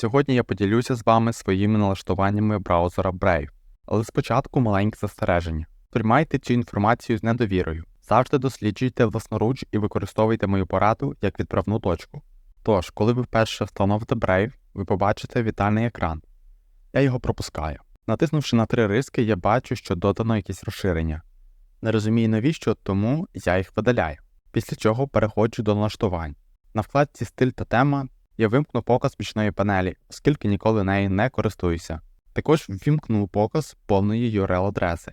Сьогодні я поділюся з вами своїми налаштуваннями браузера Brave. Але спочатку маленьке застереження. Приймайте цю інформацію з недовірою. Завжди досліджуйте власноруч і використовуйте мою пораду як відправну точку. Тож, коли ви вперше встановите Brave, ви побачите вітальний екран. Я його пропускаю. Натиснувши на три риски, я бачу, що додано якісь розширення. Не розумію навіщо, тому я їх видаляю. Після чого переходжу до налаштувань. На вкладці Стиль та тема я вимкну показ бічної панелі, оскільки ніколи нею не користуюся. Також ввімкну показ повної URL-адреси.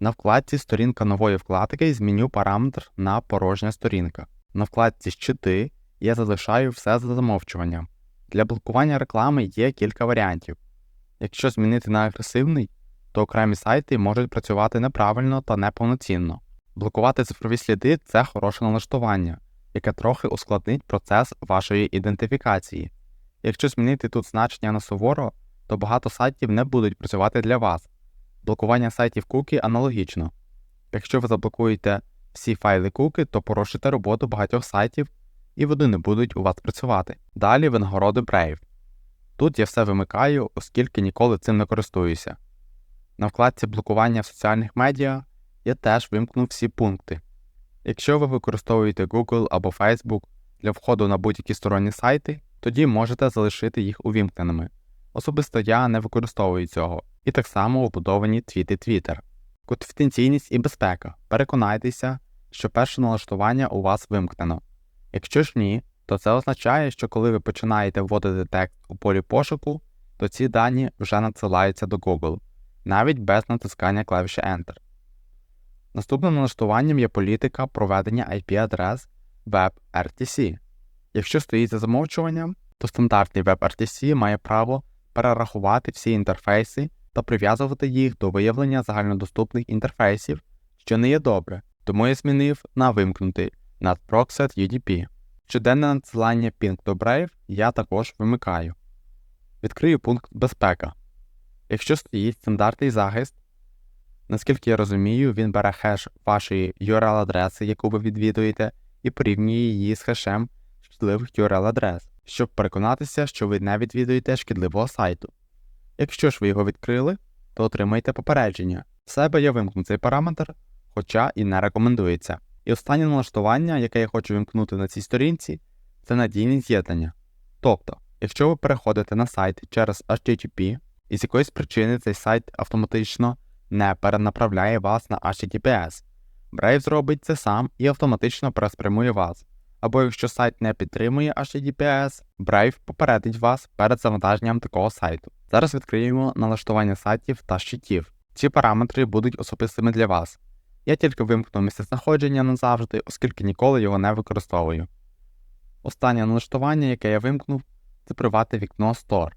На вкладці Сторінка нової вкладки зміню параметр на порожня сторінка. На вкладці Щити я залишаю все за замовчуванням. Для блокування реклами є кілька варіантів. Якщо змінити на агресивний, то окремі сайти можуть працювати неправильно та неповноцінно. Блокувати цифрові сліди це хороше налаштування, яке трохи ускладнить процес вашої ідентифікації. Якщо змінити тут значення на суворо, то багато сайтів не будуть працювати для вас. Блокування сайтів куки аналогічно. Якщо ви заблокуєте всі файли куки, то порушите роботу багатьох сайтів і вони не будуть у вас працювати. Далі винагороди Brave. Тут я все вимикаю, оскільки ніколи цим не користуюся. На вкладці блокування в соціальних медіа я теж вимкнув всі пункти. Якщо ви використовуєте Google або Facebook для входу на будь-які сторонні сайти, тоді можете залишити їх увімкненими. Особисто я не використовую цього, і так само вбудовані твіти Twitter. Конфіденційність і безпека. Переконайтеся, що перше налаштування у вас вимкнено. Якщо ж ні, то це означає, що коли ви починаєте вводити текст у полі пошуку, то ці дані вже надсилаються до Google, навіть без натискання клавіші Enter. Наступним налаштуванням є політика проведення IP-адрес WebRTC. Якщо стоїть за замовчуванням, то стандартний WebRTC має право перерахувати всі інтерфейси та прив'язувати їх до виявлення загальнодоступних інтерфейсів, що не є добре, тому я змінив на вимкнутий над Proxet UDP. Щоденне надсилання Ping до Brave я також вимикаю. Відкрию пункт безпека. Якщо стоїть стандартний захист, наскільки я розумію, він бере хеш вашої URL-адреси, яку ви відвідуєте, і порівнює її з хешем шкідливих URL-адрес, щоб переконатися, що ви не відвідуєте шкідливого сайту. Якщо ж ви його відкрили, то отримаєте попередження. В себе я вимкну цей параметр, хоча і не рекомендується. І останнє налаштування, яке я хочу вимкнути на цій сторінці, це надійне з'єднання. Тобто, якщо ви переходите на сайт через HTTP, і з якоїсь причини цей сайт автоматично не перенаправляє вас на HTTPS, Brave зробить це сам і автоматично переспрямує вас. Або якщо сайт не підтримує HTTPS, Brave попередить вас перед завантаженням такого сайту. Зараз відкриємо налаштування сайтів та щитів. Ці параметри будуть особистими для вас. Я тільки вимкну місцезнаходження назавжди, оскільки ніколи його не використовую. Останнє налаштування, яке я вимкнув, це приватне вікно Store.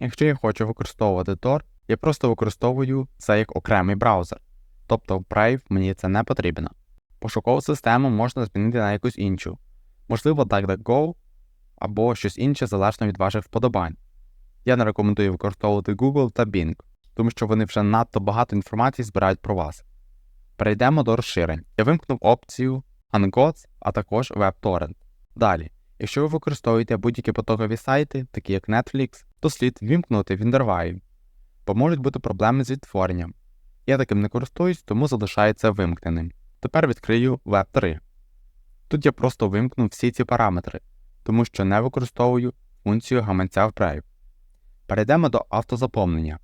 Якщо я хочу використовувати Tor, я просто використовую це як окремий браузер, тобто в Brave мені це не потрібно. Пошукову систему можна змінити на якусь іншу, можливо, DuckDuckGo або щось інше залежно від ваших вподобань. Я не рекомендую використовувати Google та Bing, тому що вони вже надто багато інформації збирають про вас. Перейдемо до розширень. Я вимкнув опцію Ungots, а також WebTorrent. Далі, якщо ви використовуєте будь-які потокові сайти, такі як Netflix, то слід вімкнути Winderwave, бо можуть бути проблеми з відтворенням. Я таким не користуюсь, тому залишається вимкненим. Тепер відкрию Web3. Тут я просто вимкну всі ці параметри, тому що не використовую функцію гаманця в Brave. Перейдемо до автозаповнення.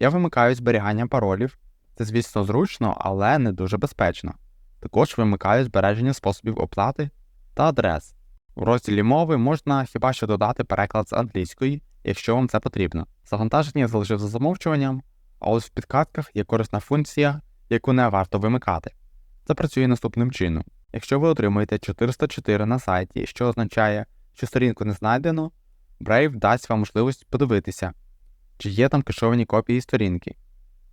Я вимикаю зберігання паролів. Це, звісно, зручно, але не дуже безпечно. Також вимикаю збереження способів оплати та адрес. В розділі мови можна хіба що додати переклад з англійської, якщо вам це потрібно. Завантаження залишив за замовчуванням, а ось в підказках є корисна функція, яку не варто вимикати. Це працює наступним чином. Якщо ви отримуєте 404 на сайті, що означає, що сторінку не знайдено, Brave дасть вам можливість подивитися, чи є там кешовані копії сторінки.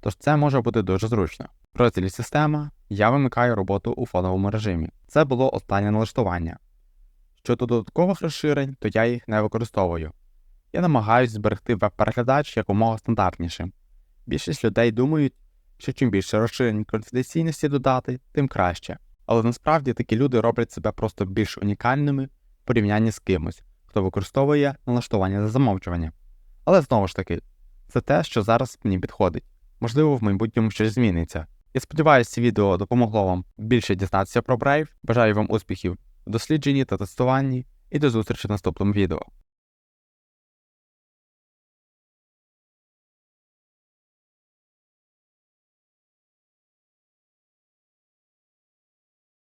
Тож це може бути дуже зручно. В розділі Система я вимикаю роботу у фоновому режимі. Це було останнє налаштування. Щодо додаткових розширень, то я їх не використовую. Я намагаюся зберегти веб-переглядач якомога стандартнішим. Більшість людей думають, що чим більше розширень конфіденційності додати, тим краще. Але насправді такі люди роблять себе просто більш унікальними в порівнянні з кимось, хто використовує налаштування за замовчування. Але знову ж таки, це те, що зараз мені підходить. Можливо, в майбутньому щось зміниться. Я сподіваюся, це відео допомогло вам більше дізнатися про Brave. Бажаю вам успіхів в дослідженні та тестуванні, і до зустрічі в наступному відео.